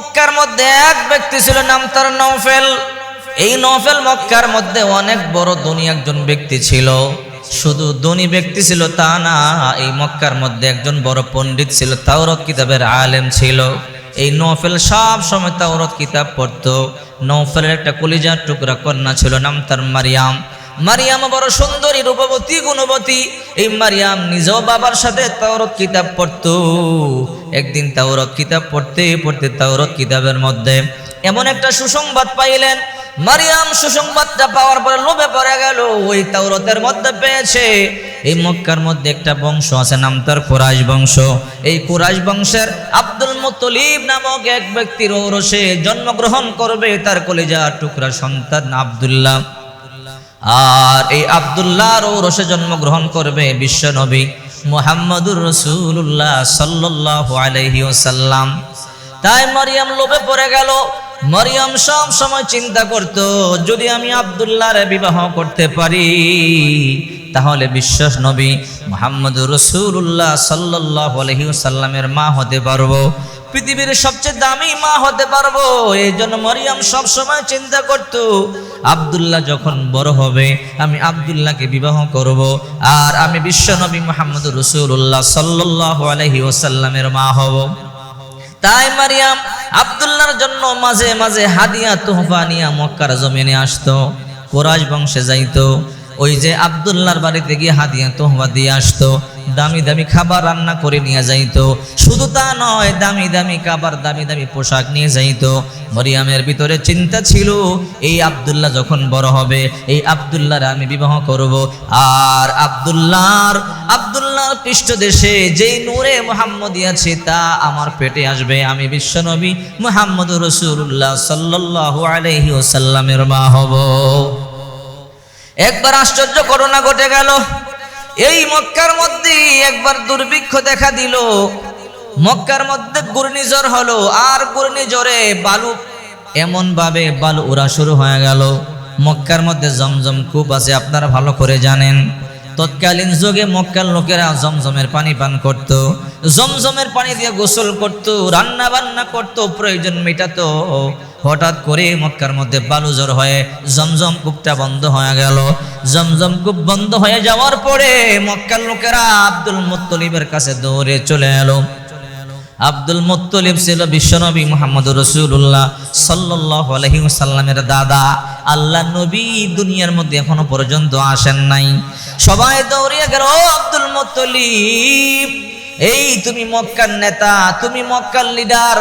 মক্কার মধ্যে এক ব্যক্তি ছিল, নাম তার নৌফেল এই নৌফেল মক্কার মধ্যে অনেক বড় ধনী একজন ব্যক্তি ছিল। শুধু ধনী ব্যক্তি ছিল তা না, এই মক্কার মধ্যে একজন বড় পণ্ডিত ছিল, তাওরত কিতাবের আলেম ছিল। এই নৌফেল সব সময় তাওরত কিতাব পড়তো। নৌফেলের একটা কলিজার টুকরা কন্যা ছিল, নাম তার মারিয়াম। মারিয়াম বড় সুন্দরী, রূপবতী, গুণবতী। এই মারিয়াম নিজেও বাবার সাথে তাওরত কিতাব পড়তো। একদিন তাওরত কিতাব পড়তে পড়তে তাওরত কিতাবের মধ্যে এমন একটা সুসংবাদ পাইলেন। মারিয়াম সুসংবাদটা পাওয়ার পরে লোভে পড়ে গেল, ওই তাওরতের মধ্যে পেয়েছে। এই মক্কার মধ্যে একটা বংশ আছে, নাম তার কুরাইশ বংশ। এই কুরাইশ বংশের আব্দুল মুত্তলিব নামক এক ব্যক্তির ঔরসে জন্মগ্রহণ করবে, তার কলিজা টুকরা সন্তান আব্দুল্লাহ। আর এই আবদুল্লাহর ঔরসে জন্মগ্রহণ করবে বিশ্ব নবী মোহাম্মদুর রসুল্লাহ সাল্লাহ আলহিউসাল্লাম তাই মারিয়াম লোভে পড়ে গেল। মরিয়ম সব সময় চিন্তা করত, যদি আমি আবদুল্লাহর বিবাহ করতে পারি, তাহলে বিশ্বাস নবী মোহাম্মদ রসুল্লাহ সাল্লাহ আলহিউসাল্লামের মা হতে পারব, পৃথিবীর সবচেয়ে দামি মা হতে পারব। এই জন্য মরিয়াম সব সময় চিন্তা করত, আবদুল্লাহ যখন বড় হবে, আমি আবদুল্লাহকে বিবাহ করব, আর আমি বিশ্বনবী মোহাম্মদ রসুল্লাহ সাল্লাহ আলহি ওসাল্লামের মা হব। তাই মারিয়াম আবদুল্লার জন্য মাঝে মাঝে হাদিয়া তোহফা নিয়া মক্কার জমিনে আসতো। কোরাজ বংশে যাইতো। ওই যে আবদুল্লাহর বাড়িতে গিয়ে হাদিয়া তোহফা দিয়ে আসতো, দামি দামি খাবার রান্না করে নিয়ে যাইতো। শুধু তা নয়, দামি দামি খাবার, দামি দামি পোশাক নিয়ে যাইতো। মরিয়ামের ভিতরে চিন্তা ছিল, এই আবদুল্লাহ যখন বড় হবে, এই আবদুল্লাহর আমি বিবাহ করব। আর আবদুল্লাহর আবদুল্লাহর পৃষ্ঠদেশে যেই নূরে মোহাম্মদ আছে, তা আমার পেটে আসবে। আমি বিশ্বনবী মোহাম্মদ রসুল্লাহ সাল্লাহ আলহি ওসাল্লামের মা হব। একবার আশ্চর্য করোনা ঘটে গেল। এই মক্কার মধ্যে একবার দুর্ভিক্ষ দেখা দিল। মক্কার মধ্যে ঘূর্ণিঝড় হলো আর ঘূর্ণিঝড়ে বালু এমন ভাবে বালু উড়া শুরু হয়ে গেল। মক্কার মধ্যে জমজম কূপ আছে, আপনারা ভালো করে জানেন। তৎকালীন যুগে মক্কার লোকেরা জমজমের পানি পান করত, জমজমের পানি দিয়ে গোসল করত রান্না বান্না করত, প্রয়োজন মেটাতো। হঠাৎ করে মক্কার মধ্যে বালু জ্বর হয়ে জমজম কূপটা বন্ধ হয়ে গেল। জমজম কূপ বন্ধ হয়ে যাওয়ার পরে মক্কার লোকেরা আব্দুল মুত্তলিবের কাছে দৌড়ে চলে এলো। আব্দুল মুত্তলিব ছিল বিশ্বনবী মোহাম্মদ রসুল্লাহ সাল্লাহ আলহিমসাল্লামের দাদা। আল্লাহ নবী দুনিয়ার মধ্যে এখনও পর্যন্ত আসেন নাই। সবাই দৌড়িয়ে গেল আব্দুল মুত্তলিব, এই তুমি মক্কার নেতা, তুমি মক্কার লিডার।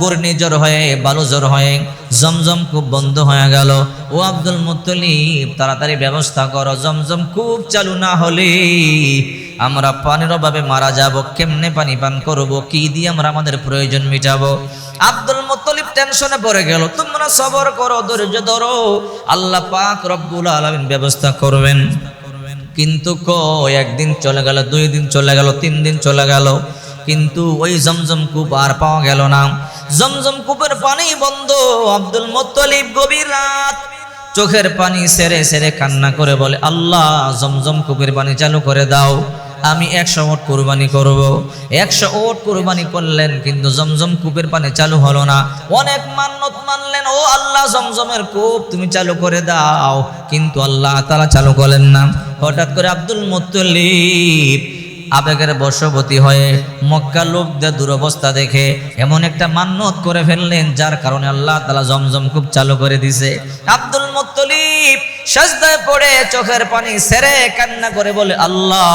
ঘূর্ণিঝড় হয়ে বালু জ্বর হয়ে, জমজম খুব বন্ধ হয়ে গেল। ও আব্দুল মুত্তলিব, তাড়াতাড়ি ব্যবস্থা করো, জমজম খুব চালু না হলে আমরা পানির অভাবে মারা যাব, কেমনে পানি পান করব, কি দিয়ে আমরা আমাদের প্রয়োজন মিটাবো? আব্দুল মুত্তলিব টেনশনে পড়ে গেল, তোমরা সবর করো, ধৈর্য ধরো, আল্লাহ পাক রব্বুল আলামিন ব্যবস্থা করবেন। কিন্তু কো একদিন চলে গেল, দুই দিন চলে গেল, তিন দিন চলে গেল, কিন্তু ওই জমজম কূপ আর পাওয়া গেল না। জমজম কূপের পানি বন্ধ, আব্দুল মুত্তলিব গভীর রাত। চোখের পানি সেরে সেরে কান্না করে বলে, আল্লাহ, জমজম কূপের পানি চালু করে দাও। আমি একশো ওট কোরবানি করব। একশো ওট কোরবানি করলেন, কিন্তু জমজম কূপের পানি চালু হলো না। অনেক মান্যত মানলেন, ও আল্লাহ, জমজমের কূপ তুমি চালু করে দাও। কিন্তু আল্লাহ তারা চালু করলেন না। হঠাৎ করে আব্দুল মুত্তলিব আবেগের বশবতী হয়ে মক্কা লোকদের দুরবস্থা দেখে এমন একটা মান্যত করে ফেললেন, যার কারণে আল্লাহ তালা জমজম খুব চালু করে দিছে আব্দুল মুত্তলিব সাজদায় পড়ে চোখের পানি সেরে কান্না করে বলে, আল্লাহ,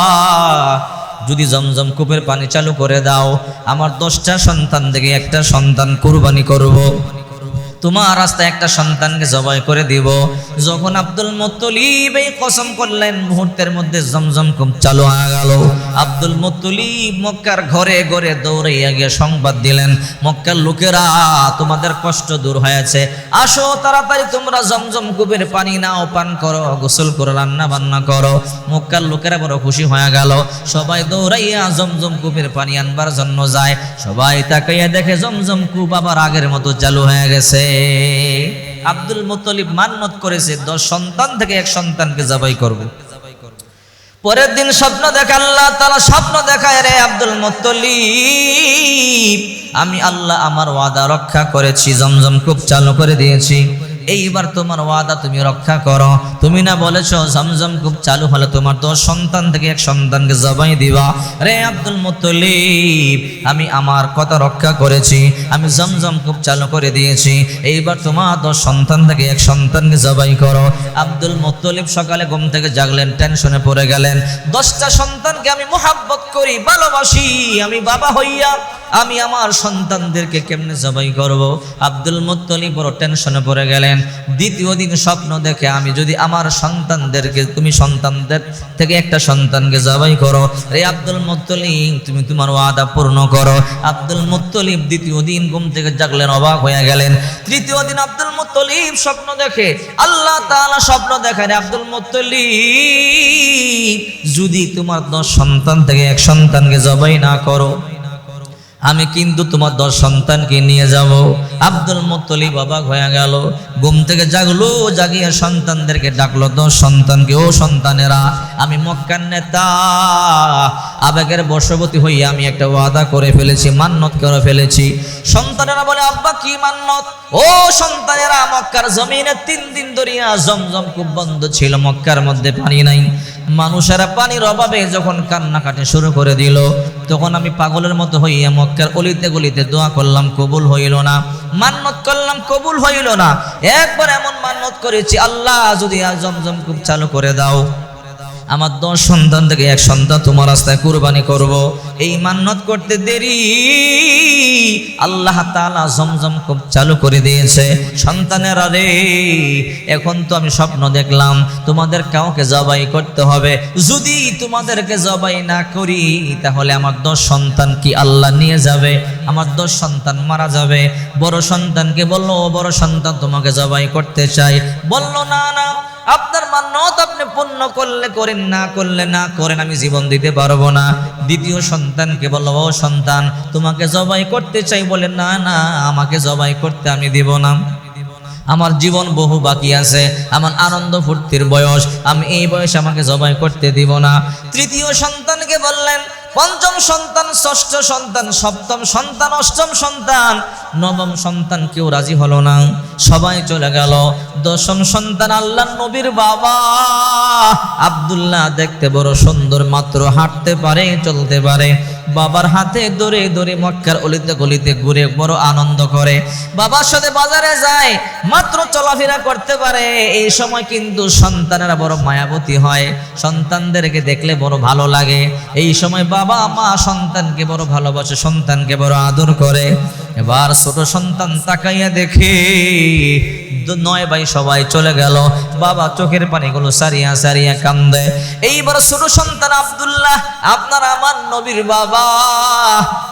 যদি জমজম কূপের পানি চালু করে দাও, আমার দশটা সন্তান থেকে একটা সন্তান কুরবানি করব। তোমার রাস্তায় একটা সন্তানকে জবাই করে দিব। যখন আব্দুল মুত্তলিব এই কসম করলেন, মুহূর্তের মধ্যে জমজম খুব চালু হয়ে গেল। আব্দুল মুত্তলিব মক্কার ঘরে ঘরে দৌড়াইয়া গিয়ে সংবাদ দিলেন, মক্কার লোকেরা, তোমাদের কষ্ট দূর হয়েছে। আসো তাড়াতাড়ি, তোমরা জমজম কূপের পানি নাও, পান করো, গোসল করো রান্না বান্না করো। মক্কার লোকেরা বড় খুশি হয়ে গেল। সবাই দৌড়াইয়া জমজম কূপের পানি আনবার জন্য যায়। সবাই তাকাইয়া দেখে জমজম কূপ আবার আগের মতো চালু হয়ে গেছে। আব্দুল মুতলিব মান্নত করেছে, দশ সন্তান থেকে এক সন্তানকে জবাই করবে। পরের দিন স্বপ্ন দেখা আল্লাহ তালা স্বপ্ন দেখায় রে আব্দুল মুত্তলিব আমি আল্লাহ আমার ওয়াদা রক্ষা করেছি, জমজম খুব চালু করে দিয়েছি। এইবার তোমার ওয়াদা তুমি রক্ষা করো। তুমি না বলেছ জমজম খুব চালু হলে তোমার দশ সন্তান থেকে এক সন্তানকে জবাই দিবা। রে আব্দুল মুত্তলিব, আমি আমার কথা রক্ষা করেছি, আমি জমজম খুব চালু করে দিয়েছি। এইবার তোমার দশ সন্তান থেকে এক সন্তানকে জবাই করো। আব্দুল মুত্তলিব সকালে ঘুম থেকে জাগলেন, টেনশনে পড়ে গেলেন, দশটা সন্তানকে আমি মোহাব্বত করি, ভালোবাসি, আমি বাবা হইয়া আমি আমার সন্তানদেরকে কেমনে জবাই করব? আব্দুল মুত্তলিব বড় টেনশনে পড়ে গেলেন। দ্বিতীয় দিন স্বপ্ন দেখে আমি যদি আমার সন্তানদেরকে, তুমি সন্তানদের থেকে একটা সন্তানকে জবাই করো, রে আব্দুল মুত্তলিব তুমি তোমার ওয়াদা পূর্ণ করো। আব্দুল মুত্তলিব দ্বিতীয় দিন ঘুম থেকে জাগলেন, অবাক হয়ে গেলেন। তৃতীয় দিন আব্দুল মুত্তলিব স্বপ্ন দেখে, আল্লাহ তাআলা স্বপ্ন দেখেন আব্দুল মুত্তলিব যদি তোমার দশ সন্তান থেকে এক সন্তানকে জবাই না করো আমি কিন্তু তোমার দশ সন্তানকে নিয়ে যাব। আব্দুল মুত্তলিব বাবা হয়ে গেল। ঘুম থেকে জাগলো, জাগিয়ে সন্তানদেরকে ডাকলো, দশ সন্তানকে, ও সন্তানেরা, আমি মক্কার নেতা। আবেগের বশবতী হইয়া আমি একটা ওয়াদা করে ফেলেছি, মান্নত করে ফেলেছি। সন্তানেরা বলে, আব্বা, কি মান্নত? ও সন্তানেরা, মক্কার জমিনে তিন দিন ধরিয়া জমজম খুব বন্ধ ছিল, মক্কার মধ্যে পানি নাই। মানুষেরা পানির অভাবে যখন কান্নাকাটি শুরু করে দিল, তখন আমি পাগলের মতো হইয়া মক্কার অলিতে গলিতে দোয়া করলাম, কবুল হইল না। মান্নত করলাম, কবুল হইল না। একবার এমন মান্নত করেছি, আল্লাহ যদি আজ জমজম খুব চালু করে দাও। আমার দশ সন্তান থেকে এক সন্তান তোমার রাস্তায় কুরবানি করব। এই মান্নত করতে দেরি আল্লাহ তালা জমজম খুব চালু করে দিয়েছে। সন্তানেরা রে, এখন তো আমি স্বপ্ন দেখলাম, তোমাদের কাউকে জবাই করতে হবে। যদি তোমাদেরকে জবাই না করি, তাহলে আমার দশ সন্তান কি আল্লাহ নিয়ে যাবে? আমার দশ সন্তান মারা যাবে। বড় সন্তানকে বলল, "ও বড় সন্তান, তোমাকে জবাই করতে চাই। বলল, না না, আপনার মান্যত আপনি পূর্ণ করলে, করেন, না করলে, না করেন, আমি জীবন দিতে পারব না। দ্বিতীয় সন্তানকে বলল, ও সন্তান, তোমাকে জবাই করতে চাই। বলে, না না, আমাকে জবাই করতে আমি দিব না। আমার জীবন বহু বাকি আছে। আমার আনন্দ ফুর্তির বয়স। আমি এই বয়সে আমাকে জবাই করতে দিব না। তৃতীয় সন্তানকে বললেন পঞ্চম সন্তান ষষ্ঠ সন্তান সপ্তম সন্তান অষ্টম সন্তান নবম সন্তান কেউ রাজি হলো না। সবাই চলে গেল। দশম সন্তান আল্লাহ নবীর বাবা। আব্দুল্লাহ দেখতে বড় সুন্দর, মাত্র হাঁটতে পারে, চলতে পারে। বাবার হাতে দৌড়ে দৌড়ে মক্কার অলিতে গলিতে ঘুরে বড় আনন্দ করে। বাবার সাথে বাজারে যায়, মাত্র চলাফেরা করতে পারে। এই সময় কিন্তু সন্তানেরা বড় মায়াবতী হয়। সন্তানদেরকে দেখলে বড় ভালো লাগে। এই সময় বাবা মা সন্তানকে বড় ভালোবাসে, সন্তানকে বড় আদর করে। এবার ছোট সন্তান তাকাইয়া দেখে নয় ভাই সবাই চলে গেল। বাবা চোখের পানিগুলো সারিয়া সারিয়া কান্দে। এইবার ছোট সন্তান আব্দুল্লাহ, আপনার আমার নবীর বাবা।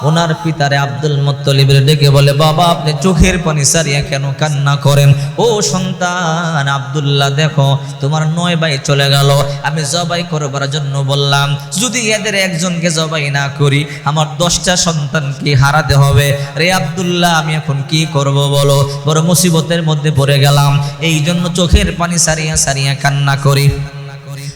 ওনার পিতারে আব্দুল মুত্তলিবের ডেকে বলে, বাবা, আপনি চোখের পানি সারিয়া কেন কান্না করেন? ও সন্তান আব্দুল্লাহ, দেখো, তোমার নয় ভাই চলে গেল। আমি জবাই করবার জন্য বললাম, যদি এদের একজনকে জবাই না করি, আমার দশটা সন্তানকে হারাতে হবে। রে আব্দুল্লাহ আমি এখন কি করব বলো? বড় মুসিবতের মধ্যে পড়ে গেলাম। এই জন্য চোখের পানি সারিয়া সারিয়া কান্না করি।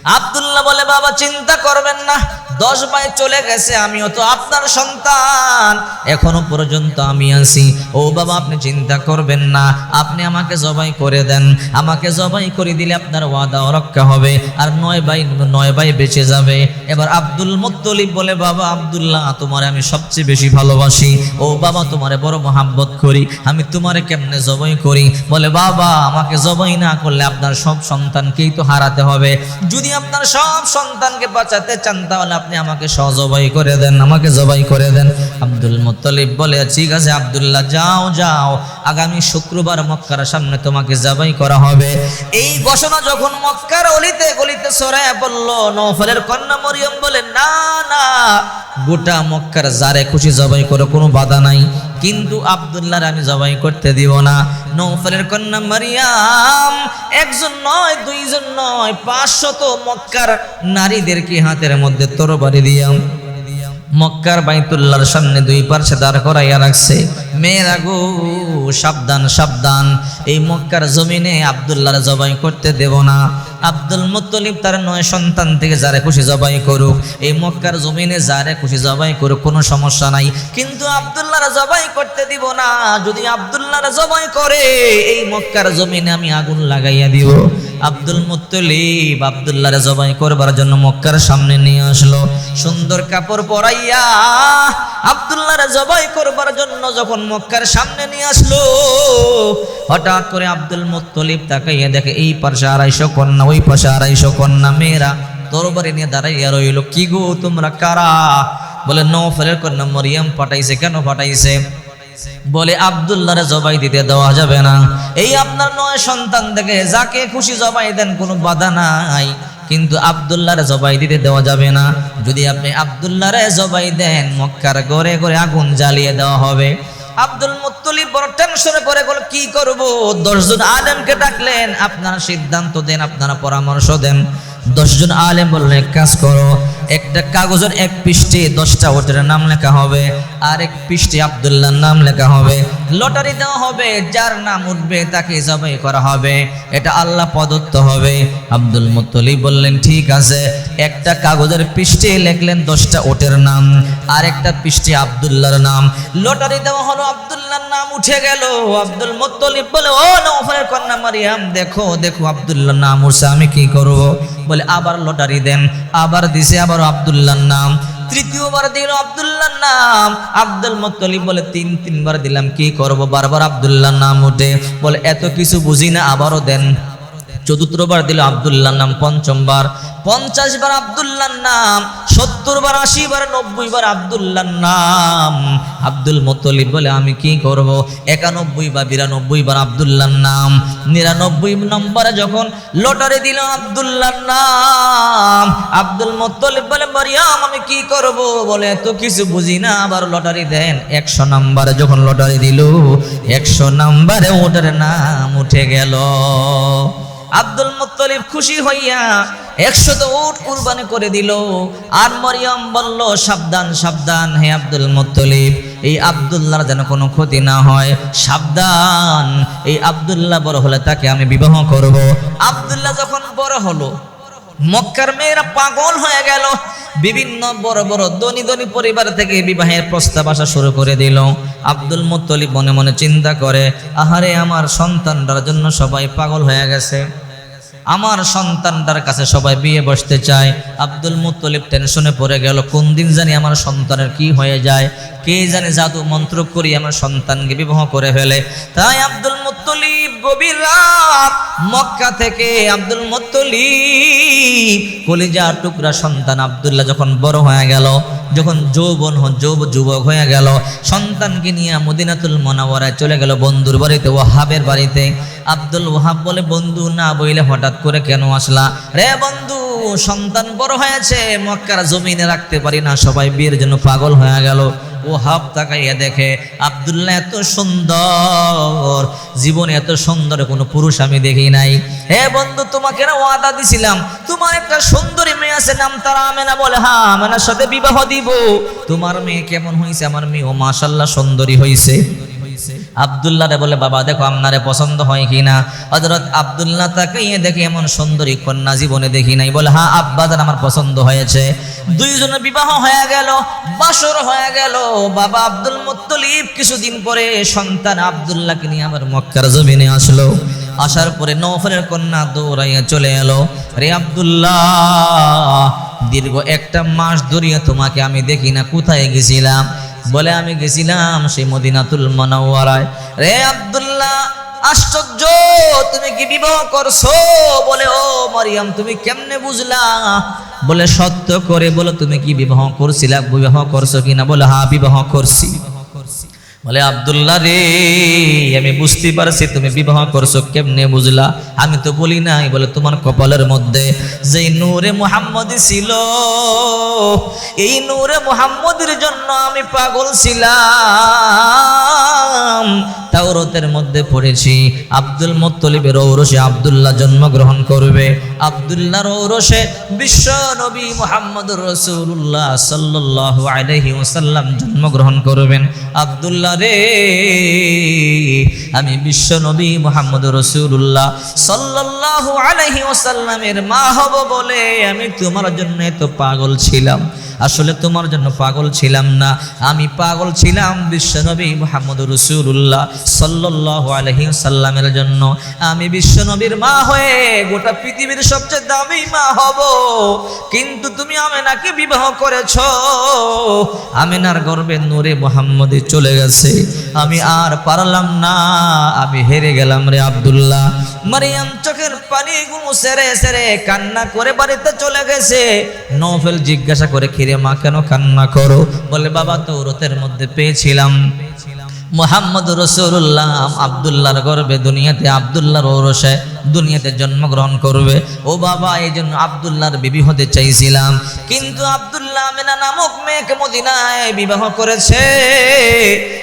আব্দুল্লাহ বলে, বাবা, চিন্তা করবেন না, দশ ভাই চলে গেছে, আমিও তো আপনার সন্তান। এখনও পর্যন্ত আমি আছি। ও বাবা, আপনি চিন্তা করবেন না, আপনি আমাকে জবাই করে দেন। আমাকে জবাই করে দিলে আপনার ওয়াদা রক্ষা হবে। আর নয় ভাই নয় ভাই বেঁচে যাবে। এবার আব্দুল মুত্তলিব বলে, বাবা, আব্দুল্লাহ, তোমারে আমি সবচেয়ে বেশি ভালোবাসি। ও বাবা, তোমারে বড় মহাব্বত করি। আমি তোমারে কেমনে জবাই করি? বলে, বাবা, আমাকে জবাই না করলে আপনার সব সন্তানকেই তো হারাতে হবে। যদি আপনার সব সন্তানকে বাঁচাতে চান, তাহলে আপনি আমাকে সজবাই করে দেন, আমাকে জবাই করে দেন। আব্দুল মুত্তলিব বলে, ঠিক আছে আব্দুল্লাহ, যাও যাও, আগামী শুক্রবার মক্কার সামনে তোমাকে জবাই করা হবে। এই ঘোষণা যখন মক্কার অলিতে গলিতে সরায় বলল নৌফলের কন্যা মরিয়ম বলে, না না, গোটা মক্কার যারে খুশি জবাই করে, কোনো বাধা নাই। কিন্তু আব্দুল্লাহর আমি জবাই করতে দিব না। নৌফলের কন্যা মারিয়াম, একজন নয়, দুইজন নয়, পাঁচশত মক্কার নারীদেরকে হাতের মধ্যে তরবারি দিয়াম মক্কার বাইতুল্লাহর সামনে দুই পার্শ্বে দাঁড় করাইয়া রাখছে। মেয়েরা গো, সাবধান সাবধান। এই মক্কার জমিনে আবদুল্লাহর জবাই করতে দেব না। আব্দুল মুত্তলিব তার নয় সন্তান থেকে যারে খুশি জবাই করুক। এই মক্কার জমিনে যারে খুশি জবাই করুক, কোনো সমস্যা নাই। কিন্তু আবদুল্লাহর জবাই করতে দিব না। যদি আবদুল্লাহর জবাই করে, এই মক্কার জমিনে আমি আগুন লাগাইয়া দিব। আব্দুল মুত্তলিব আবদুল্লাহর জবাই করবার জন্য মক্কার সামনে নিয়ে আসলো। সুন্দর কাপড় পরাইয়া আবদুল্লাহর জবাই করবার জন্য যখন মক্কার সামনে নিয়ে আসলো, হঠাৎ করে আব্দুল মুত্তলিব তাকাইয়া দেখে, এই পাশে আড়াইশো কন্যা, ওই পাশে আড়াইশো কন্যা মেয়েরা তরবারি নিয়ে দাঁড়াইয়া রইল। কি গো তোমরা, কারা? বলে নৌফেলের কন্যা মরিয়াম পাঠাইছে, কেন পাঠাইছে? বলে, আবদুল্লাহরে জবাই দিতে দেওয়া যাবে না। এই আপনার নয় সন্তান থেকে যাকে খুশি জবাই দেন কোনো বাধা নাই। কিন্তু আবদুল্লাহরে জবাই দিতে দেওয়া যাবে না। যদি আপনি আবদুল্লাহরে জবাই দেন, মক্কার ঘরে ঘরে আগুন জ্বালিয়ে দেওয়া হবে। আব্দুল মুত্তলিব বড় টেনশনে পড়ে গেল, কি করব? দশজন আলেমকে ডাকলেন, আপনারা সিদ্ধান্ত দেন, আপনারা পরামর্শ দেন। দশজন আলেম বললেন কাজ করো একটা কাগজের এক পৃষ্ঠে দশটা ওটের নাম লেখা হবে, আর এক পৃষ্ঠে আবদুল্লাহর নাম লেখা হবে। লটারি দেওয়া হবে, যার নাম উঠবে তাকে জবাই করা হবে। এটা আল্লাহ প্রদত্ত হবে। আব্দুল মুত্তলিব বললেন, ঠিক আছে। একটা কাগজের পৃষ্ঠে লিখলেন দশটা ওটের নাম, আর একটা পৃষ্ঠে আবদুল্লাহর নাম। লটারি দেওয়া হলো আবদুল্লাহর নাম উঠে গেল। আব্দুল মুত্তলিব বলে, ও নৌফলের কন্যা মারিয়াম, দেখো দেখো আবদুল্লাহর নাম উঠছে, আমি কি করব? বলে, আবার লটারি দেন। আবার দিছে, আবার আবদুল্লাহর নাম তৃতীয়বার দিল আবদুল্লাহর নাম। আব্দুল মুত্তলিব বলে, তিন, তিনবার দিলাম, কি করব? বারবার আবদুল্লাহর নাম উঠে বলে, এত কিছু বুঝি না, আবারও দেন। চতুর্থবার দিল আবদুল্লাহর নাম, পঞ্চমবার। পঞ্চাশ বার আবদুল্লাহর নাম সত্তর বার আশি বার নব্বই বার আবদুল্লাহর নাম। আব্দুল মুত্তলিব বলে, আমি কি করব? একানব্বই বা বিরানব্বই বার আবদুল্লাহর নাম। নিরানব্বই নম্বরে যখন লটারি দিল আবদুল্লাহর নাম, আব্দুল মুত্তলিব বলে, মারিয়াম, আমি কি করব? বলে, এত কিছু বুঝি না, আবার লটারি দেন। একশো নম্বরে যখন লটারি দিল, একশো নম্বরে ওটার নাম উঠে গেল। আব্দুল মুত্তলিব খুশি হইয়া একশত উট কুরবানি করে দিল। আর মরিয়ম বলল, সাবধান সাবধান হে আব্দুল মুত্তলিব, এই আব্দুল্লাহর যেন কোনো ক্ষতি না হয়। সাবধান, এই আব্দুল্লাহ বড় হলে তাকে আমি বিবাহ করব। আব্দুল্লাহ যখন বড় হলো, মক্কার মেয়েরা পাগল হয়ে গেল। বিভিন্ন বড় বড় ধনী ধনী পরিবার থেকে বিবাহের প্রস্তাব আসা শুরু করে দিল। আব্দুল মুত্তলিব মনে মনে চিন্তা করে, আহারে, আমার সন্তানটার জন্য সবাই পাগল হয়ে গেছে। আমার সন্তানটার কাছে সবাই বিয়ে বসতে চায়। আব্দুল মুতলিব টেনশনে পড়ে গেল, কোন দিন জানি আমার সন্তানের কি হয়ে যায়? কে জানে জাদু মন্ত্র করি আমার সন্তানকে বিবাহ করে ফেলে? তাই আব্দুল মুত্তলিব গভীর রাত, মক্কা থেকে আব্দুল মুত্তলিব কলিজা টুকরা সন্তান আব্দুল্লাহ যখন বড় হয়ে গেল, যখন যৌবন যৌব যুবক হয়ে গেল, সন্তানকে নিয়ে মদিনাতুল মনাওয়ারায় চলে গেল বন্ধুর বাড়িতে, ওয়াহাবের বাড়িতে। আব্দুল ওহাব বলে, বন্ধু, না বইলে হঠাৎ করে কেন আসলা? রে বন্ধু, সন্তান বড় হয়েছে, মক্কার জমিনে রাখতে পারি না, সবাই বিয়ের জন্য পাগল হয়ে গেল। ও হাব তাকাইয়া দেখে, আবদুল্লাহ, এত সুন্দর। জীবনে এত সুন্দর কোনো পুরুষ আমি দেখি নাই। হে বন্ধু, তোমাকে না ওয়াদা দিছিলাম। তোমার একটা সুন্দরী মেয়ে আছে, নাম তারা আমেনা বলে হ্যাঁ আমেনার সাথে বিবাহ দিব। তোমার মেয়ে কেমন হয়েছে আমার মেয়ে ও মাশাল্লাহ সুন্দরী হয়েছে আবদুল্লাহ রে বলে, বাবা, দেখো আপনারে পছন্দ হয় কি না হজরত আবদুল্লাহ তাকে দেখি এমন সুন্দরী কন্যা জীবনে দেখি নাই। বলে হ্যাঁ আব্বাদার আমার পছন্দ হয়েছে। দুইজনের বিবাহ হয়ে গেল, বাসর হয়ে গেল। বাবা আব্দুল মুত্তলিব কিছুদিন পরে সন্তান আবদুল্লাহকে নিয়ে আমার মক্কার জমিনে আসলো। আসার পরে নৌফরের কন্যা দৌড়াইয়া চলে এলো। রে আবদুল্লাহ, দীর্ঘ একটা মাস ধরিয়া তোমাকে আমি দেখি না, কোথায় গেছিলাম? বলে, আমি গেছিলাম সেই মদিনাতুল মনাওয়ারায়। রে আব্দুল্লাহ, আশ্চর্য, তুমি কি বিবাহ করছ? বলে, ও মারিয়াম, তুমি কেমনে বুঝলা? বলে, সত্য করে বলো, তুমি কি বিবাহ করছিলা? বিবাহ করছ কিনা? বলে হা বিবাহ করছি। বলে, আব্দুল্লাহ রে, আমি বুঝতে পারছি তুমি বিবাহ করছ কেমনে বুঝলা? আমি তো বলি নাই, বলে, তোমার কপালের মধ্যে যে নূরে মুহাম্মদ ছিল, এই নূরে মুহাম্মদের জন্য আমি পাগল ছিলাম। তাওরতের মধ্যে পড়েছি, আব্দুল মুত্তলিবের ঔরসে আব্দুল্লাহ জন্মগ্রহণ করবে। আব্দুল্লাহর ঔরসে বিশ্ব নবী মোহাম্মদ রসুল্লাহ সাল্লাহ আলহি জন্মগ্রহণ করবেন। আব্দুল্লাহ রে আমি বিশ্ব নবী মোহাম্মদ রসুল্লাহ সাল্লাহ আলহি ওসাল্লামের মা হব বলে আমি তোমার জন্য এত পাগল ছিলাম। আসলে তোমার জন্য পাগল ছিলাম না। আমি পাগল ছিলাম বিশ্বনবী মোহাম্মদ রসুল্লাহ সাল্লাহ আলহি সাল্লামের জন্য। আমি বিশ্বনবীর মা হয়ে গোটা পৃথিবীর সবচেয়ে দামি মা হব। কিন্তু তুমি আমেনাকে বিবাহ করেছ। আমেনার গর্বে নূরে মোহাম্মদে চলে গেছে। আমি আর পারলাম না। আমি হেরে গেলাম রে আব্দুল্লাহ। মারিয়াম চোখের পানি পানিগুলো সেরে সেরে কান্না করে বাড়িতে চলে গেছে। নফেল জিজ্ঞাসা করে খিরে মা কেন কান্না করো? বলে, বাবা, তো রথের মধ্যে পেয়েছিলাম। মোহাম্মদ রসুল্লাহ আবদুল্লাহর গর্বে, দুনিয়াতে আবদুল্লাহর ঔরসে দুনিয়াতে জন্মগ্রহণ করবে। ও বাবা এই জন্য আবদুল্লাহর বিবি হতে চাইছিলাম। কিন্তু আবদুল্লাহ মেনা নামক মেয়েকে মদিনায় বিবাহ করেছে।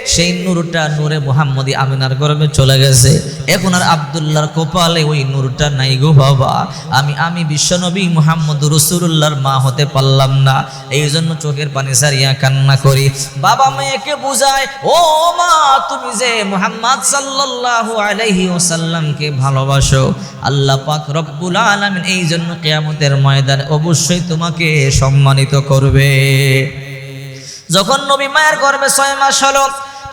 সেই নূরটা নূরে মোহাম্মদী আমিনার গর্বে চলে গেছে। এখন আর আবদুল্লাহর কপালে ওই নূরটা নাই গো বাবা। আমি আমি বিশ্বনবী মোহাম্মদ রসুল্লাহর মা হতে পারলাম না। এই জন্য চোখের পানি সারিয়া কান্না করি। বাবা মেয়েকে বুঝায়, ও মা, তুমি যে মোহাম্মদ সাল্লাল্লাহু আলাইহি ওসাল্লামকে ভালোবাসো আল্লাহ পাক রব্বুল আলামিন এই জন্য কিয়ামতের ময়দানে অবশ্যই তোমাকে সম্মানিত করবে। যখন নবী মায়ের গর্ভে ছয় মাস হলো,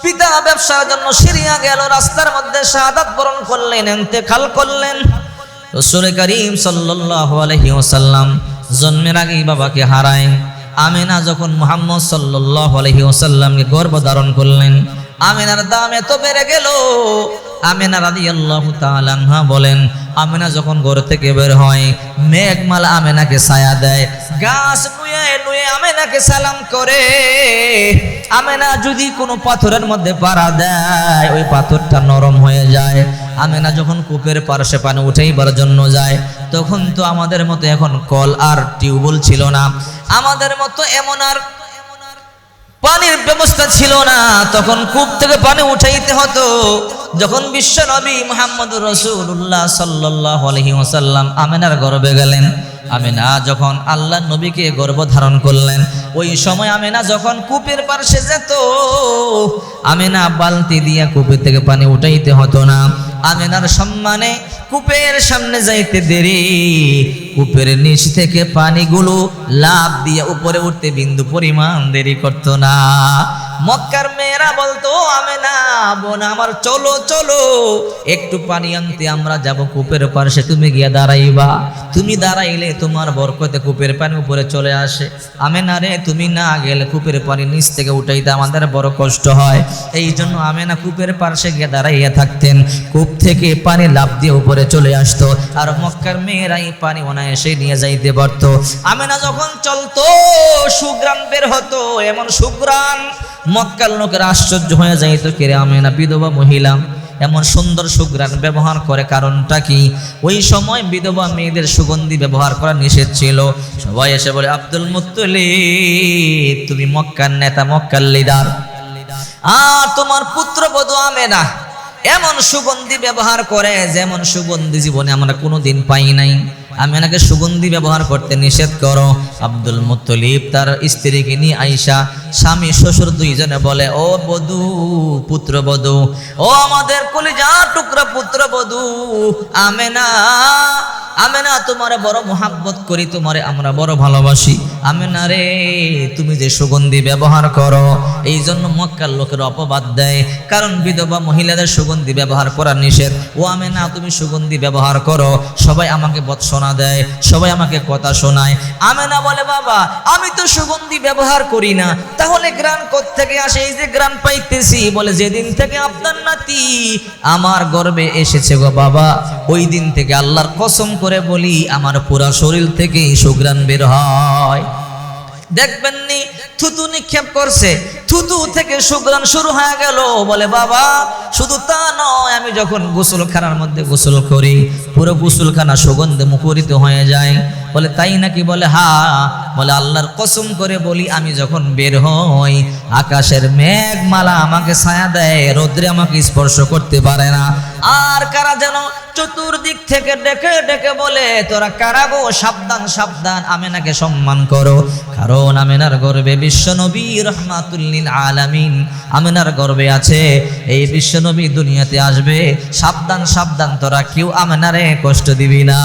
পিতা ব্যবসার জন্য সিরিয়া গেল, রাস্তার মধ্যে শাহাদাত বরণ করলেন এন্তেকাল করলেন। রসুল করিম সাল্লাল্লাহু আলাইহি ওয়াসাল্লাম জন্মের আগেই বাবাকে হারায়। আমেনা যখন মুহাম্মদ সাল্লাল্লাহু আলাইহি ওয়াসাল্লামকে গর্ভ ধারণ করলেন আমেনার দাম এত বেড়ে গেল। আমিনা রাদিয়াল্লাহু তাআলা আনহা বলেন, আমেনা যখন ঘর থেকে বের হয়, মেঘমাল আমেনাকে ছায়া দেয়, গাছ নুয়ে নুয়ে আমেনাকে সালাম করে। আমেনা যদি কোনো পাথরের মধ্যে পাড়া দেয়, ওই পাথরটা নরম হয়ে যায়। আমেনা যখন কূপের পারসে পানি উঠেইবার জন্য যায়, তখন তো আমাদের মতো এখন কল আর টিউবওয়েল ছিল না। আমাদের মতো এমন আর পানির ব্যবস্থা ছিল না, তখন কূপ থেকে পানি উঠাইতে হতো। যখন বিশ্ব নবী মোহাম্মদ রসুল্লাহ সাল্লাহ আলহি আমেনার গর্বে গেলেন, আমেনা যখন আল্লাহ নবীকে গর্ব ধারণ করলেন, ওই সময় আমেনা যখন কূপের পাশে যেত, আমেনা বালতি দিয়া কূপের থেকে পানি উঠাইতে হতো না। আমেনার সম্মানে কূপের সামনে যাইতে দেরি। কূপের নিচ থেকে পানিগুলো লাভ দিয়ে উপরে উঠতে বিন্দু পরিমাণ দেরি করতো না। মক্কার মেয়েরা বলতো আমি না বোন, আমার চলো চলো। একটু পানি আনতে আমরা যাব কূপের পাশে তুমি গিয়ে দাঁড়াইবা। তুমি দাঁড়াইলে তোমার বরকতে কূপের পানি উপরে চলে আসে। আমি না রে, তুমি না গেলে কূপের পানি নিচ থেকে উঠাইতে আমাদের বড় কষ্ট হয়। এই জন্য আমি না কূপের পাশে গিয়ে দাঁড়াইয়া থাকতেন। কূপ থেকে পানি লাভ দিয়ে উপরে চলে আসতো। আর মক্কার মেয়েরাই পানি অনায়াসে নিয়ে যাইতে পারত। আমেনা যখন চলতো সুগ্রাম বের হতো। এমন সুগ্রাম মক্কার লোকের আশ্চর্য হয়ে যাইত কেরে আমেনা বিধবা মহিলা। এমন সুন্দর সুগ্রাণ ব্যবহার করে, কারণটা কি? ওই সময় বিধবা মেয়েদের সুগন্ধি ব্যবহার করা নিষেধ ছিল। সবাই এসে বলে, আব্দুল মুত্তলিব, তুমি মক্কার নেতা, মক্কার আর তোমার পুত্র পুত্রবধূ আমেনা, এমন সুগন্ধি ব্যবহার করে যেমন সুগন্ধি জীবনে আমরা কোনোদিন পাই নাই। আমি এনাকে সুগন্ধি ব্যবহার করতে নিষেধ করো। আব্দুল মুত্তলিব তার স্ত্রীকে নিয়ে আইসা স্বামী, শ্বশুর দুইজনে বলে, ও বধু, পুত্র বধু, ও আমাদের কলিজা টুকরা পুত্র বধু, আমেনা আমেনা, তোমারে বড় মোহাব্বত করি, তোমারে আমরা বড় ভালোবাসি। আমেনা রে, তুমি যে সুগন্ধি ব্যবহার করো এই জন্য মক্কার লোকের অপবাদ দেয়। কারণ বিধবা মহিলাদের সুগন্ধি ব্যবহার করা নিষেধ। ও আমেনা, তুমি সুগন্ধি ব্যবহার করো, সবাই আমাকে বৎসনা দেয়, সবাই আমাকে কথা শোনায়। আমেনা বলে, বাবা, আমি তো সুগন্ধি ব্যবহার করি না। তাহলে গ্রান থেকে আসে? এই যে গ্রাম পাইতেছি। বলে, যেদিন থেকে আপনার নাতি আমার গর্বে এসেছে গো বাবা, ওই দিন থেকে আল্লাহর কসম করে বলি, আমার পুরা শরীর থেকে সুগ্রাণ বের হয়। দেখবেন নি থুতু নিক্ষেপ করছে, থুতু থেকে সুগ্রাণ শুরু হয়ে গেল। বলে, বাবা, শুধু তা নয়, আমি যখন গোসলখানার মধ্যে গোসল করি, পুরো গোসলখানা সুগন্ধে মুখরিত হয়ে যায়। বলে, তাই নাকি? বলে, হা। বলে, আল্লাহর কসম করে বলি, আমি যখন বের হই, আকাশের মেঘমালা আমাকে ছায়া দেয়, রোদ্রে আমাকে স্পর্শ করতে পারে না। আর কারা যেন চতুর্দিক থেকে ডেকে ডেকে বলে, তোরা কারা গো? সাবধান সাবধান, আমেনাকে সম্মান করো। কারণ আমেনার গর্বে বিশ্বনবী রহমাতুল্লিল আলামিন। আমেনার গর্বে আছে, এই বিশ্বনবী দুনিয়াতে আসবে। সাবধান সাবধান, তোরা কেউ আমেনারে কষ্ট দিবি না।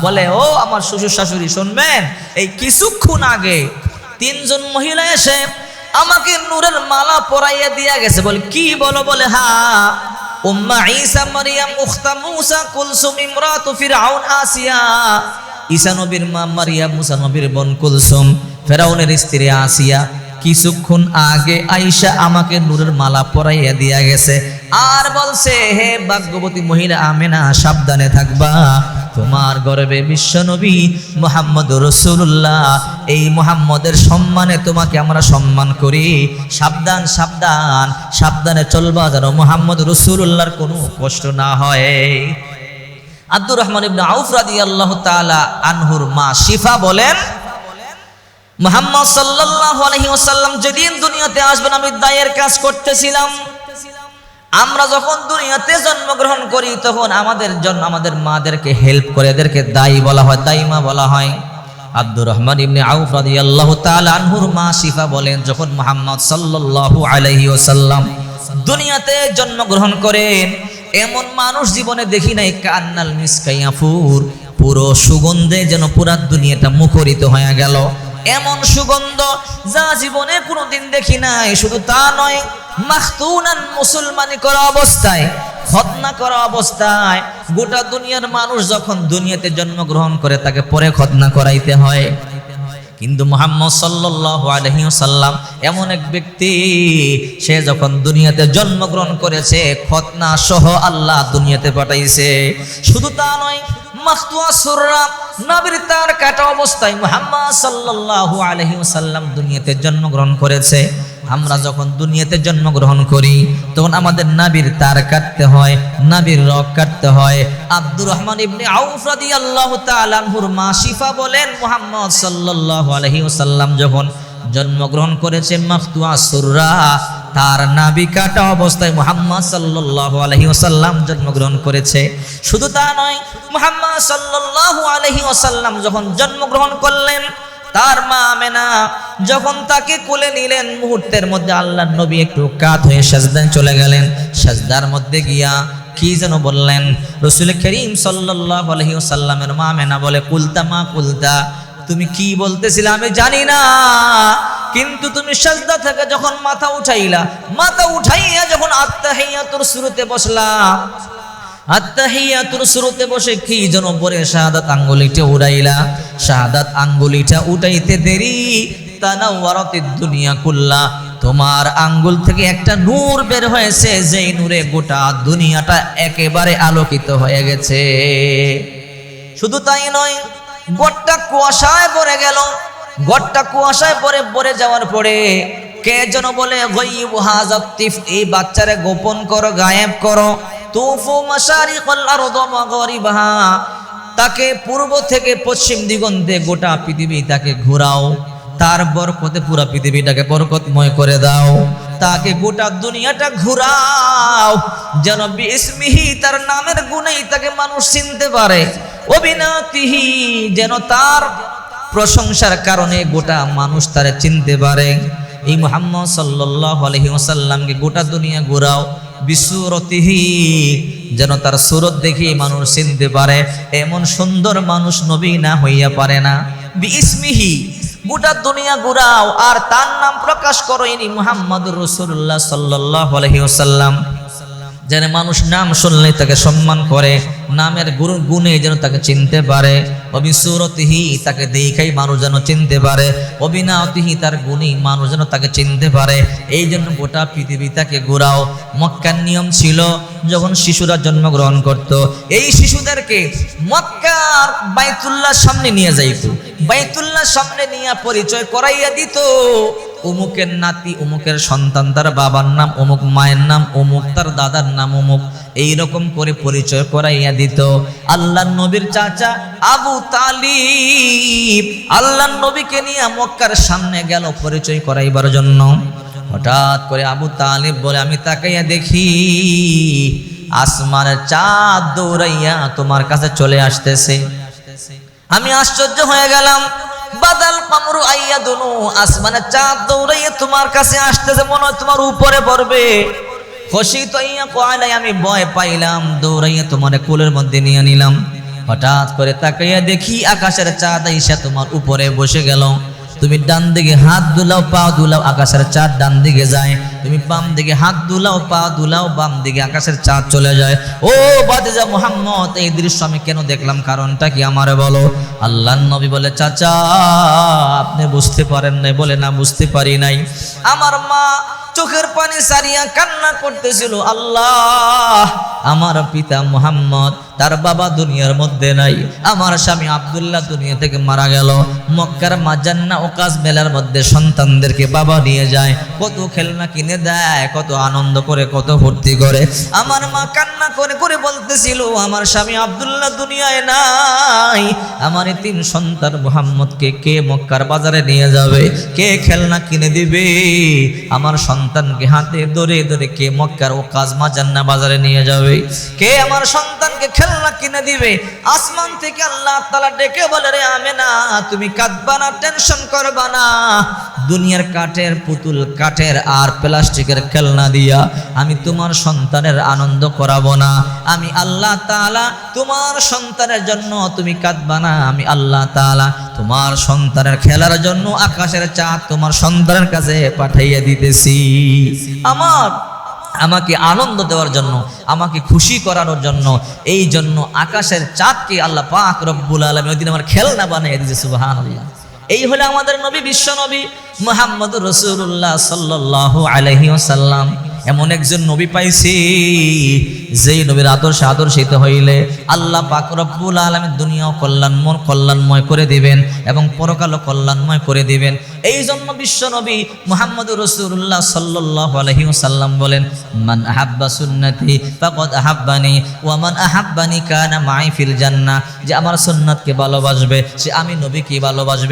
বলে, ও আমার শ্বশুর শাশুড়ি, শুনবেন? এই কিছুক্ষণ আগে তিনজন মহিলা এসে আমাকে নূরের মালা পরাইয়া দিয়া গেছে। বলে, কি বলো? বলে, হা, উম্মা ঈসা মারিয়াম, উখতা মুসা, কুলসুম আসিয়া। ঈসা নবীর মা মারিয়াম, মুসা নবীর বোন কুলসুম, ফেরাউনের স্ত্রী আসিয়া কিছুক্ষণ আগে আইসা আমাকে নূরের মালা পরাইয়া দিয়া গেছে। আর বলছে, হে ভাগ্যবতী মহিলা, আমেনা, সাবধানে থাকবা। তোমার গর্বে বিশ্বনবী মোহাম্মদ রসুল্লাহ এই মোহাম্মদের সম্মানে তোমাকে আমরা সম্মান করি। সাবধান সাবধান, সাবধানে চলবা যেন মোহাম্মদ রসুল্লাহর কোনো কষ্ট না হয়। আব্দুর রহমান ইবনে আউফ রাদিয়াল্লাহু তাআলা আনহুর মা শিফা বলেন, মোহাম্মদ সাল্লাল্লাহু আলাইহি ওয়াসাল্লাম যেদিন দুনিয়াতে আসবেন, আমি দায়ের কাজ করতেছিলাম। আমরা যখন দুনিয়াতে জন্মগ্রহণ করি, তখন আমাদের জন্য আমাদের মাদেরকে হেল্প করে, এদেরকে দায়ী বলা হয় দাইমা বলা হয়। আব্দুর রহমান ইবনে আউফ রাদিয়াল্লাহু তাআলা আনহুর মা শিফা বলেন, যখন মুহাম্মদ সাল্লাল্লাহু আলাইহি ওয়াসাল্লাম দুনিয়াতে জন্মগ্রহণ করেন, এমন মানুষ জীবনে দেখি নাই, কান্নাল মিসকাইয়াফুর, পুরো সুগন্ধে যেন পুরা দুনিয়াটা মুখরিত হয়ে গেল। এমন সুগন্ধ যা জীবনে কোনোদিন দেখি নাই। শুধু তা নয়, মাখতুনান মুসলমানি করা অবস্থায় খতনা করা অবস্থায়, গোটা দুনিয়ার মানুষ যখন দুনিয়াতে জন্মগ্রহণ করে, তাকে পরে খতনা করাইতে হয়। কিন্তু মোহাম্মদ সাল্লাহ আলহিসাল্লাম এমন এক ব্যক্তি, সে যখন দুনিয়াতে জন্মগ্রহণ করেছে খতনা সহ আল্লাহ দুনিয়াতে পাঠাইছে। শুধু তা নয়, মাখতুয়া সুররা, নবীর তার কাটা অবস্থায় মোহাম্মদ সাল্লাহ আলহিউসাল্লাম দুনিয়াতে জন্মগ্রহণ করেছে। আমরা যখন দুনিয়াতে জন্মগ্রহণ করি, তখন আমাদের নাবির তার কাটতে হয়, নাবির রক কাটতে হয়। আব্দুর রহমান ইবনে আউফ রাদিয়াল্লাহু তাআলা আনহুর মা বলেন, মোহাম্মদ আলাইহি ওয়াসাল্লাম যখন জন্মগ্রহণ করেছে মাখতুয়া সুররা, তার নাবি কাটা অবস্থায় মোহাম্মদ সাল্লাল্লাহু আলাইহি ওসাল্লাম জন্মগ্রহণ করেছে। শুধু তা নয়, মোহাম্মদ সাল্লাল্লাহু আলাইহি ওয়াসাল্লাম যখন জন্মগ্রহণ করলেন তার মা আমেনা যখন তাকে কোলে নিলেন, মুহূর্তের মধ্যে আল্লাহর নবী একটু কাত হয়ে সাজদায় চলে গেলেন। সাজদার মধ্যে গিয়া কি যেন বললেন, রসুল করিম সাল্লাল্লাহু আলাইহি ওয়াসাল্লামের মা আমেনা বলে, কুলতা মা কুলতা, তুমি কি বলতেছিলে আমি জানি না, কিন্তু তুমি সাজদা থেকে যখন মাথা উঠাইলা, মাথা উঠাইয়া যখন আত্মাহিয়াতুর শুরুতে বসলা আত্মাহিয়াতুর শুরুতে বসে কি যেন পরে শাহাদাত আঙ্গুলিটা উড়াইলা। শাহাদাত আঙ্গুলিটা উঠাইতে দেরি দুনিয়া তোমার আঙ্গুল থেকে একটা নূর বের হয়েছে, যেই নূরে গোটা দুনিয়াটা একেবারে আলোকিত হয়ে গেছে। শুধু তাই নয় গোটটা কুয়াশায় পড়ে গেল। গোটটা কুয়াশায় পরে পড়ে যাওয়ার পরে কে যেন বলে এই বাচ্চারে গোপন করো, গায়েব করো। তুফু মাগরিবাহা তাকে পূর্ব থেকে পশ্চিম দিগন্তে গোটা পৃথিবী তাকে ঘোরাও। তার বরকতে পুরা পৃথিবীটাকে বরকতময় করে দাও। তাকে গোটা দুনিয়াটা ঘুরাও। যেন বিসমিহি তার নামের গুণেই তাকে মানুষ চিনতে পারে। অবিনাতিহি, যেন তার প্রশংসার কারণে গোটা মানুষ তারে চিনতে পারে। এই মোহাম্মদ সাল্লাল্লাহু আলাইহি ওয়াসাল্লামকে গোটা দুনিয়া ঘুরাও বিশ্বরতিহি যেন তার সুরত দেখে মানুষ চিনতে পারে, এমন সুন্দর মানুষ নবী না হইয়া পারে না। বিসমিহি গোটা দুনিয়া ঘুরাও, আর তার নাম প্রকাশ করো ইনি মুহাম্মদ রসুল্লাহ সাল্লাল্লাহু আলাইহি ওয়াসাল্লাম। যেন মানুষ নাম শুনলে তাকে সম্মান করে। নামের গুরু গুণে যেন তাকে চিনতে পারে। অবিসুরতিহি তাকে দেখাই মানুষ যেন চিনতে পারে। অবিনাতিহি তার গুণী মানুষ যেন তাকে চিনতে পারে। এই জন্য গোটা পৃথিবী তাকে ঘোরাও মক্কার নিয়ম ছিল যখন শিশুরা জন্মগ্রহণ করত, এই শিশুদেরকে মক্কার বাইতুল্লাহ সামনে নিয়ে যাইত। বাইতুল্লাহ সামনে নিয়ে পরিচয় করাইয়া দিত অমুকের নাতি অমুকের সন্তান, তার বাবার নাম অমুক মায়ের নাম অমুক তার দাদার নাম অমুক এইরকম করে পরিচয় করাইয়া দিত। আল্লাহ নবীর চাচা আবু তালিব, আল্লাহ নবীকে নিয়ে মক্কার সামনে গেল পরিচয় করাইবার জন্য। হঠাৎ করে আবু তালিব বলে, আমি তাকাইয়া দেখি, আসমানের চাঁদ দৌড়াইয়া তোমার কাছে চলে আসতেছে। আমি আশ্চর্য হয়ে গেলাম। বাদাল কামরু আইয়া দুনু আসমানের চাঁদ দৌড়াইয়া তোমার কাছে আসতেছে, মনে হয় তোমার উপরে পড়বে। খুশি তো ইয়া কয়লাই আমি ভয় পাইলাম, দৌড়াইয়া তোমার কোলের মধ্যে নিয়ে নিলাম। হঠাৎ করে তাকাইয়া দেখি আকাশের চাঁদ আইসা তোমার উপরে বসে গেল। তুমি ডান দিকে হাত দুলাও, পা দুলাও, আকাশের চাঁদ ডান দিকে যায়। তুমি বাম দিকে হাত দুলাও, পা দুলাও, বাম দিকে আকাশের চাঁদ চলে যায়। ও বাদেজা মোহাম্মদ, এই দৃশ্য আমি কেন দেখলাম? কারণটা কি আমারে বলো? আল্লাহ নবী বলে, চাচা, আপনি বুঝতে পারেন নাই, বলে না, বুঝতে পারি নাই। আমার মা চোখের পানি সারিয়া কান্না করতেছিল আল্লাহ! আমার পিতা মোহাম্মদ, তার বাবা দুনিয়ার মধ্যে নাই। আমার স্বামী আব্দুল্লাহ দুনিয়া থেকে মারা গেল। মক্কার মাজান্না ওকাজ মেলার মধ্যে সন্তানদেরকে বাবা নিয়ে যায়। কত খেলনা কিনে দেয়, কত আনন্দ করে, কত ভর্তি করে। আমার মা কান্না করে করে বলতেছিল, আমার স্বামী আব্দুল্লাহ দুনিয়ায় নাই। আমার তিন সন্তান মোহাম্মদকে কে মক্কার বাজারে নিয়ে যাবে? কে খেলনা কিনে দিবে? আমার সন্তানকে হাতে ধরে ধরে কে মক্কার ও কাজ মাজান্না বাজারে নিয়ে যাবে? কে আমার সন্তানকে খেলনা কিনে দিবে? আসমান থেকে আল্লাহ তালা ডেকে বলে রে আমে না তুমি কাঁদবা না টেনশন করবা না। দুনিয়ার কাঠের পুতুল কাঠের আর প্লাস্টিকের খেলনা দিয়া আমি তোমার সন্তানের আনন্দ করাবো না। আমি আল্লাহ তাআলা তোমার সন্তানের জন্য তুমি কাঁদবা না। আমি আল্লাহ তাআলা তোমার সন্তানের খেলার জন্য আকাশের চাঁদ তোমার সন্তানের কাছে পাঠাইয়া দিতেছি। আমার আমাকে আনন্দ দেওয়ার জন্য, আমাকে খুশি করানোর জন্য, এই জন্য আকাশের চাঁদকে আল্লাহ পাক রব্বুল আলম ওই দিন আমার খেলনা বানিয়ে দিয়েছে সুবাহান এই হলো আমাদের নবী, বিশ্ব নবী মোহাম্মদ রসুল্লাহ সাল্লাহ আলহি ওসাল্লাম এমন একজন নবী পাইছি, যেই নবীর আদর্শ আদর্শিত হইলে আল্লাহ পাক রব্বুল আলমের দুনিয়াও কল্যাণময় কল্যাণময় করে দিবেন এবং পরকালও কল্যাণময় করে দিবেন। এই জন্য বিশ্ব নবী মোহাম্মদ রসুল্লাহ সাল্লাহ আলহি ওসাল্লাম বলেন, মান আহাব্বা সুন্নতি ফাকদ আহাব্বানি ওয়ামান আহাব্বানি কানা মাই ফিল জান্নাহ। যে আমার সুন্নাতকে ভালোবাসবে, সে আমি নবীকে ভালোবাসবে।